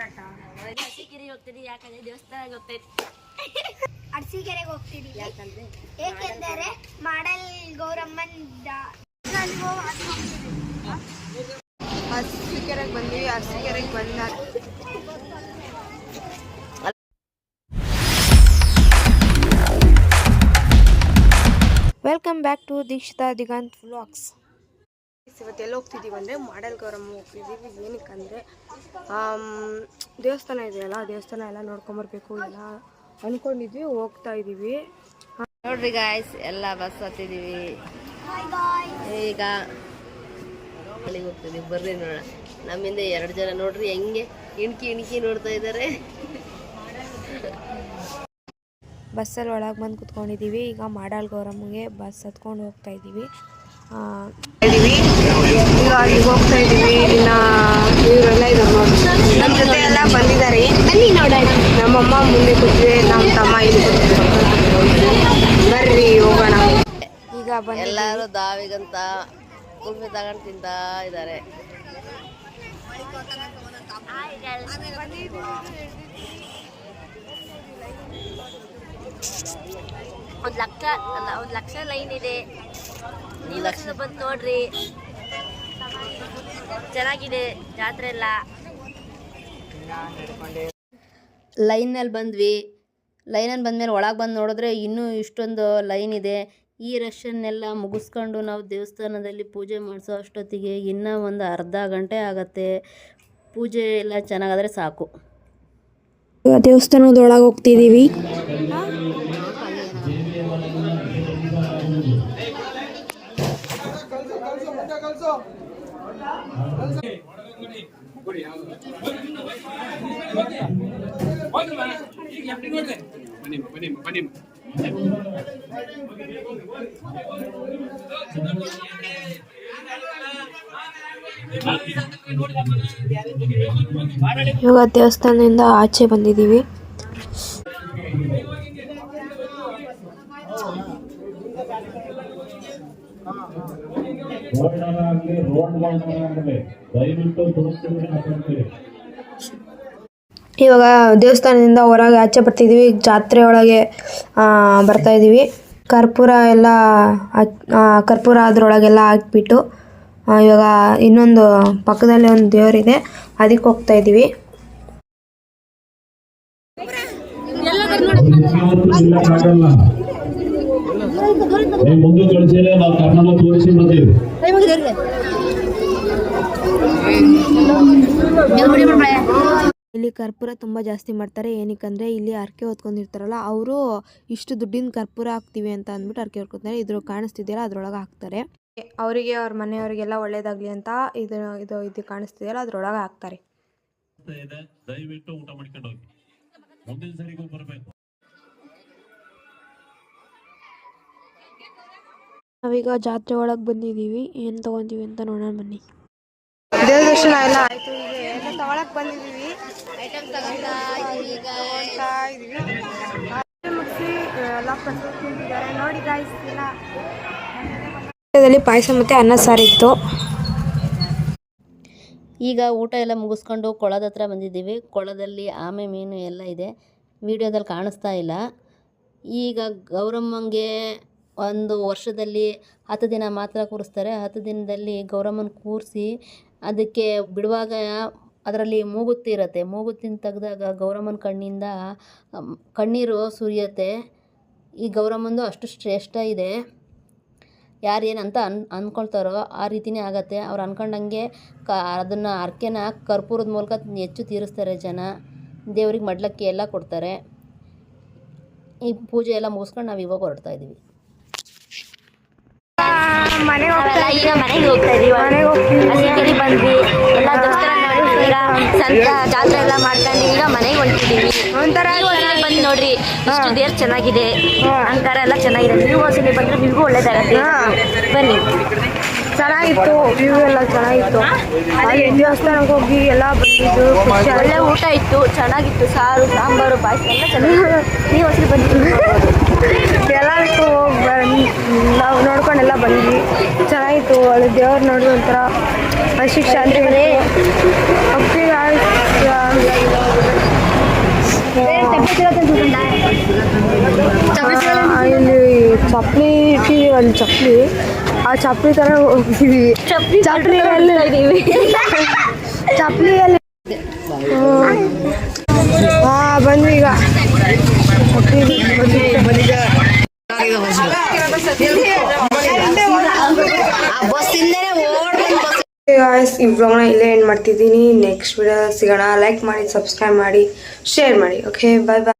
Start ಹಸಿಕೆರೆಗೆ ಹೋಗ್ತೀನಿ ಯಾಕಂದ್ರೆ ದೇವಸ್ಥಾನಕ್ಕೆ ಹೋಗ್ತೈತಿ ಅರಸೀಕೆರೆಗೆ ಹೋಗ್ತೀನಿ. ಯಾಕಂದ್ರೆ ಏಕೆಂದರೆ ಮಾಡಲ್ ಗೌರಮ್ಮನ್. ಅರಸೀಕೆರೆಗೆ ಬಂದ್ವಿ ಅರಸೀಕೆರೆಗೆ ಬಂದ welcome back to Dikshita Diganth vlogs ಇವತ್ತು ಎಲ್ಲಿ ಹೋಗ್ತಿದ್ದೀವಿ ಅಂದರೆ ಮಾಡಲ್ ಗೌರಮ್ಮ ಹೋಗ್ತಿದ್ದೀವಿ ಏನಕ್ಕೆ ಅಂದರೆ ದೇವಸ್ಥಾನ ಇದೆಯಲ್ಲ ದೇವಸ್ಥಾನ ಎಲ್ಲ ನೋಡ್ಕೊಂಬರ್ಬೇಕು ಎಲ್ಲ ಅಂದ್ಕೊಂಡಿದ್ವಿ ಹೋಗ್ತಾ ಇದ್ದೀವಿ ನೋಡ್ರಿ ಗಾಯ್ಸ್ ಎಲ್ಲ ಬಸ್ ಹತ್ತಿದೀವಿ. ಈಗ ಅಲ್ಲಿಗೆ ಹೋಗ್ತಿದೀವಿ. ಬರ್ರಿ ನೋಡೋಣ. ನಮ್ಮಿಂದ ಎರಡು ಜನ ನೋಡ್ರಿ ಹೆಂಗೆ ಇಣ್ಕಿ ಇಣ್ಕಿ ನೋಡ್ತಾ ಇದ್ದಾರೆ ಬಸ್ಸಲ್ಲಿ ಒಳಗೆ ಬಂದು ಕುತ್ಕೊಂಡಿದ್ದೀವಿ ಈಗ ಮಾಡಾಲ್ ಗೌರಮ್ಮಗೆ ಬಸ್ ಹತ್ಕೊಂಡು ಹೋಗ್ತಾ ಇದ್ದೀವಿ ಆ, ಇದೀವಿ ಈಗ ಅಲ್ಲಿಗೆ ಹೋಗ್ತಾ ಇದ್ದೀವಿ ಇನ್ನ ಇವರೆಲ್ಲ ಇದ್ದಾರೆ ನೋಡಿ. ನಮ್ಮ ಜೊತೆ ಎಲ್ಲ ಬಂದಿದ್ದಾರೆ. ಬನ್ನಿ ನೋಡೋಣ. ನಮ್ಮಮ್ಮ ಮುಂದೆ ಕೂತಿದೆ ನಮ್ಮ ತಮ್ಮ ಇಲ್ಲಿ ಬರ್ರಿ ಹೋಗೋಣ. ಈಗ ಬಂದು ಎಲ್ಲರೂ ದಾವಿಗಂತ ಕುಲ್ಫಿ ತಗೊಂಡ್ ತಿಂತಾ ಇದ್ದಾರೆ. ಒಂದ್ ಲಕ್ಷ ಅಲ್ಲ ಒಂದು ಲಕ್ಷ ಲೈನ್ ಇದೆ. ಲಕ್ಷ ಬಂದು ನೋಡ್ರಿ. ಚೆನ್ನಾಗಿದೆ ಜಾತ್ರೆ ಎಲ್ಲ. ಲೈನಲ್ಲಿ ಬಂದ್ವಿ. ಲೈನಲ್ಲಿ ಬಂದಮೇಲೆ ಒಳಗೆ ಬಂದು ನೋಡಿದ್ರೆ ಇನ್ನೂ ಇಷ್ಟೊಂದು ಲೈನ್ ಇದೆ. ಈ ರಶನ್ನೆಲ್ಲ ಮುಗಿಸ್ಕೊಂಡು ನಾವು ದೇವಸ್ಥಾನದಲ್ಲಿ ಪೂಜೆ ಮಾಡಿಸೋ ಅಷ್ಟೊತ್ತಿಗೆ ಇನ್ನೂ ಒಂದು ಅರ್ಧ ಗಂಟೆ ಆಗತ್ತೆ. ಪೂಜೆ ಎಲ್ಲ ಚೆನ್ನಾಗಾದರೆ ಸಾಕು. ದೇವಸ್ಥಾನದೊಳಗೆ ಹೋಗ್ತಿದ್ದೀವಿ. ಇವಾಗ ದೇವಸ್ಥಾನದಿಂದ ಆಚೆ ಬಂದಿದ್ದೀವಿ ರೋಡ್ನಾಗಲಿ ರೋಡ್ಗಳನ್ನಾಗಲಿ ದಯವಿಟ್ಟು ದುರಸ್ತಿಗೆ ಹಾಕೊಳ್ತೀವಿ ಇವಾಗ ದೇವಸ್ಥಾನದಿಂದ ಹೊರಗೆ ಆಚೆ ಬರ್ತಿದ್ದೀವಿ ಜಾತ್ರೆ ಒಳಗೆ ಬರ್ತಾ ಇದ್ದೀವಿ ಕರ್ಪೂರ ಎಲ್ಲ ಕರ್ಪೂರ ಅದರೊಳಗೆಲ್ಲ ಹಾಕ್ಬಿಟ್ಟು ಇವಾಗ ಇನ್ನೊಂದು ಪಕ್ಕದಲ್ಲಿ ಒಂದು ದೇವರಿದೆ ಅದಕ್ಕೆ ಹೋಗ್ತಾ ಇದ್ದೀವಿ ಮುಂದೆ ಕಳಿಸಿದ್ರೆ ನಾವು ಕರ್ನಾಟಕ ತೋರಿಸಿ ಬಂದೀವಿ ಇಲ್ಲಿ ಕರ್ಪೂರ ತುಂಬಾ ಜಾಸ್ತಿ ಮಾಡ್ತಾರೆ. ಏನಕ್ಕಂದರೆ ಇಲ್ಲಿ ಅರ್ಕೆ ಹೊತ್ಕೊಂಡಿರ್ತಾರಲ್ಲ ಅವರು ಇಷ್ಟು ದುಡ್ಡಿನ ಕರ್ಪೂರ ಹಾಕ್ತೀವಿ ಅಂತ ಅಂದ್ಬಿಟ್ಟು ಅರ್ಕೆ ಹೊತ್ಕೊತಾರೆ ಇದ್ರ ಕಾಣಿಸ್ತಿದೆಯಲ್ಲ ಅದ್ರೊಳಗೆ ಹಾಕ್ತಾರೆ. ಅವರಿಗೆ ಅವ್ರ ಮನೆಯವರಿಗೆಲ್ಲ ಒಳ್ಳೇದಾಗ್ಲಿ ಅಂತ ಇದು ಇದು ಇದು ಕಾಣಿಸ್ತಿದೆಯಲ್ಲ ಅದ್ರೊಳಗೆ ಹಾಕ್ತಾರೆ. ಇದೆ ದಯವಿಟ್ಟು ಊಟ ಮಾಡ್ಕೊಂಡು ಹೋಗಿ. ಮುಂದಿನ ಸರಿಗೂ ಬರಬೇಕು. ನಾವೀಗ ಜಾತ್ರೆ ಒಳಗೆ ಬಂದಿದ್ದೀವಿ. ಏನು ತಗೊಂತೀವಿ ಅಂತ ನೋಡೋಣ ಬನ್ನಿ. ದೇವ್ರ ದರ್ಶನ ಎಲ್ಲ ಆಯಿತು. ಈಗ ಎಲ್ಲ ತಗೊಳಕ್ ಬಂದಿದ್ದೀವಿ. ತಗೊಳ್ತಾ ಇದೀವಿ. ಮುಗ್ಸಿ, ಎಲ್ಲ ಪ್ರಸಾದ ನೋಡಿ ಎಲ್ಲ ಪಾಯಸ ಮತ್ತೆ ಅನ್ನ ಸಾರಿತ್ತು ಈಗ ಊಟ ಎಲ್ಲ ಮುಗಿಸ್ಕೊಂಡು ಕೊಳದ ಹತ್ರ ಬಂದಿದ್ದೀವಿ. ಕೊಳದಲ್ಲಿ ಆಮೆ ಮೀನು ಎಲ್ಲ ಇದೆ. ವಿಡಿಯೋದಲ್ಲಿ ಕಾಣಿಸ್ತಾ ಇಲ್ಲ. ಈಗ ಗೌರಮ್ಮಂಗೆ ಒಂದು ವರ್ಷದಲ್ಲಿ ಹತ್ತು ದಿನ ಮಾತ್ರ ಕೂರಿಸ್ತಾರೆ. ಹತ್ತು ದಿನದಲ್ಲಿ ಗೌರಮ್ಮನ ಕೂರಿಸಿ ಅದಕ್ಕೆ ಬಿಡುವಾಗ ಅದರಲ್ಲಿ ಮೂಗುತಿ ಇರುತ್ತೆ. ಮೂಗುತಿನ ತೆಗೆದಾಗ ಗೌರಮ್ಮನ ಕಣ್ಣಿಂದ ಕಣ್ಣೀರು ಸುರಿಯುತ್ತೆ. ಈ ಗೌರಮ್ಮಂದು ಅಷ್ಟು ಶ್ರೇಷ್ಠ ಇದೆ. ಯಾರು ಏನಂತ ಅನ್ ಅಂದ್ಕೊಳ್ತಾರೋ ಆ ರೀತಿನೇ ಆಗತ್ತೆ. ಅವ್ರು ಅಂದ್ಕೊಂಡಂಗೆ ಕ, ಅದನ್ನು ಅರ್ಕೆನ ಕರ್ಪೂರದ ಮೂಲಕ ಹೆಚ್ಚು ತೀರಿಸ್ತಾರೆ ಜನ. ದೇವ್ರಿಗೆ ಮಡ್ಲಕ್ಕಿ ಎಲ್ಲ ಕೊಡ್ತಾರೆ. ಈ ಪೂಜೆ ಎಲ್ಲ ಮುಗಿಸ್ಕೊಂಡು ನಾವು ಇವಾಗ ಹೊರಡ್ತಾ ಇದ್ದೀವಿ ಮನೆಗೆ ಹೋಗ್ತಾ ಈಗ ಮನೆಗೆ ಹೋಗ್ತಾ ಇದೀವಿ ಮನೆಗೆ ಹೋಗ್ತೀವಿ ಬಂದ್ವಿ. ಎಲ್ಲ ದೇವಸ್ಥಾನ ನೋಡಿ ಈಗ ಸಂತ ಜಾತ್ರೆ ಎಲ್ಲ ಮಾಡ್ಕೊಂಡು ಈಗ ಮನೆಗೆ ಹೊಂಟಿದ್ದೀವಿ ಒಂಥರ ಬಂದು ನೋಡ್ರಿ. ಇಷ್ಟು ದೇವ್ರು ಚೆನ್ನಾಗಿದೆ. ಅಲಂಕಾರ ಎಲ್ಲ ಚೆನ್ನಾಗಿದೆ. ನೀವು ಒಂದ್ಸಲಿ ಬಂದ್ರೆ ನಿಮಗೂ ಒಳ್ಳೇದಾಗತ್ತೆ. ಬನ್ನಿ. ಚೆನ್ನಾಗಿತ್ತು. ವ್ಯೂ ಎಲ್ಲ ಚೆನ್ನಾಗಿತ್ತು. ಅಲ್ಲಿ ದೇವಸ್ಥಾನಕ್ಕೆ ಹೋಗಿ ಎಲ್ಲ ಬಂದಿದ್ದು ಒಳ್ಳೆ ಊಟ ಇತ್ತು. ಚೆನ್ನಾಗಿತ್ತು. ಸಾರು ಸಾಂಬಾರು ಪಾಯಸ ಎಲ್ಲ ಚೆನ್ನಾಗಿತ್ತು. ನೀವು ಹಸಿರು ಬಂದಿದ್ದು ಬಂದು ನಾವು ನೋಡ್ಕೊಂಡೆಲ್ಲ ಬಂದ್ವಿ. ಚೆನ್ನಾಗಿತ್ತು. ಅಲ್ಲಿ ದೇವ್ರು ನೋಡಿದ ಒಂಥರ ಶಿಕ್ಷ ಅಂದರೆ ಇಲ್ಲಿ ಚಪ್ಪಲಿ ಇಟ್ಟಿವಿ ಅಲ್ಲಿ ಚಪ್ಪಲಿ. ಆ ಚಪ್ಪಲಿ ಥರ ಹೋಗ್ತೀವಿ ಚಪ್ಪಲಿ ಚಪ್ಪಲಿಯಲ್ಲಿ ಚಪ್ಪಲಿಯಲ್ಲಿ ಹಾಂ ಬಂದ್ವಿ ಈಗ. ಗಾಯ್ಸ್ ಈ ಬ್ಲಾಗ್ನ ಇಲ್ಲೇ ಎಂಡ್ ಮಾಡ್ತಿದ್ದೀನಿ ನೆಕ್ಸ್ಟ್ ವಿಡಿಯೋ ಸಿಗೋಣ ಲೈಕ್ ಮಾಡಿ ಸಬ್ಸ್ಕ್ರೈಬ್ ಮಾಡಿ ಶೇರ್ ಮಾಡಿ ಓಕೆ ಬಾಯ್ ಬಾಯ್